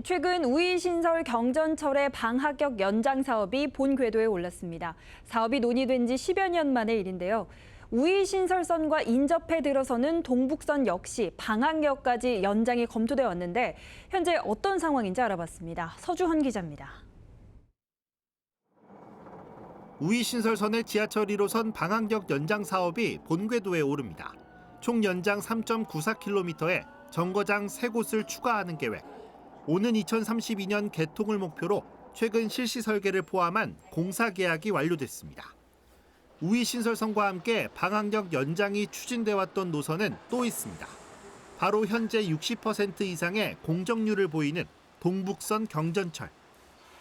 최근 우이신설 경전철의 방학역 연장 사업이 본 궤도에 올랐습니다. 사업이 논의된 지 10여 년 만의 일인데요. 우이신설선과 인접해 들어서는 동북선 역시 방학역까지 연장이 검토돼 왔는데 현재 어떤 상황인지 알아봤습니다. 서주헌 기자입니다. 우이신설선의 지하철 1호선 방학역 연장 사업이 본궤도에 오릅니다. 총 연장 3.94km에 정거장 3곳을 추가하는 계획. 오는 2032년 개통을 목표로 최근 실시 설계를 포함한 공사 계약이 완료됐습니다. 우이신설선과 함께 방학역 연장이 추진돼 왔던 노선은 또 있습니다. 바로 현재 60% 이상의 공정률을 보이는 동북선 경전철.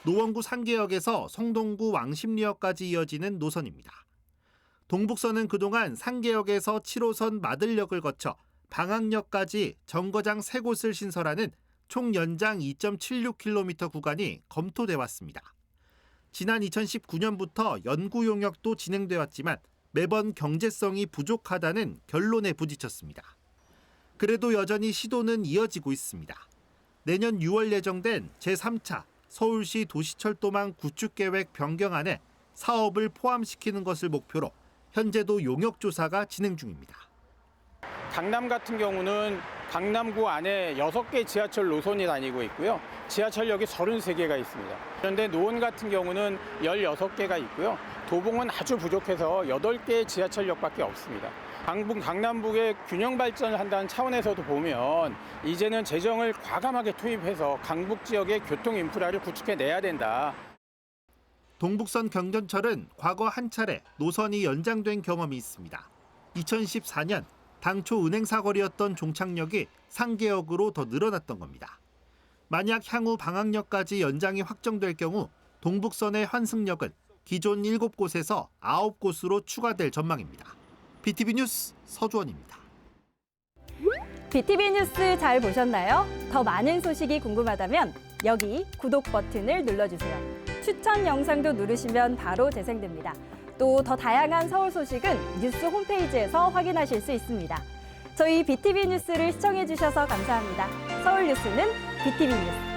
노원구 상계역에서 성동구 왕십리역까지 이어지는 노선입니다. 동북선은 그동안 상계역에서 7호선 마들역을 거쳐 방학역까지 정거장 3곳을 신설하는 총 연장 2.76km 구간이 검토돼 왔습니다. 지난 2019년부터 연구 용역도 진행돼 왔지만 매번 경제성이 부족하다는 결론에 부딪혔습니다. 그래도 여전히 시도는 이어지고 있습니다. 내년 6월 예정된 제3차 서울시 도시철도망 구축 계획 변경안에 사업을 포함시키는 것을 목표로 현재도 용역 조사가 진행 중입니다. 강남 같은 경우는 강남구 안에 6개 지하철 노선이 다니고 있고요. 지하철역이 33개가 있습니다. 그런데 노원 같은 경우는 16개가 있고요. 도봉은 아주 부족해서 8개의 지하철역밖에 없습니다. 강북, 강남북의 균형 발전을 한다는 차원에서도 보면 이제는 재정을 과감하게 투입해서 강북 지역의 교통 인프라를 구축해 내야 된다. 동북선 경전철은 과거 한 차례 노선이 연장된 경험이 있습니다. 2014년 당초 은행 사거리였던 종착역이 상계역으로 더 늘어났던 겁니다. 만약 향후 방학역까지 연장이 확정될 경우 동북선의 환승역은 기존 7곳에서 9곳으로 추가될 전망입니다. BTV 뉴스 서주원입니다. BTV 뉴스 잘 보셨나요? 더 많은 소식이 궁금하다면 여기 구독 버튼을 눌러주세요. 추천 영상도 누르시면 바로 재생됩니다. 또 더 다양한 서울 소식은 뉴스 홈페이지에서 확인하실 수 있습니다. 저희 BTV 뉴스를 시청해 주셔서 감사합니다. 서울 뉴스는 BTV 뉴스.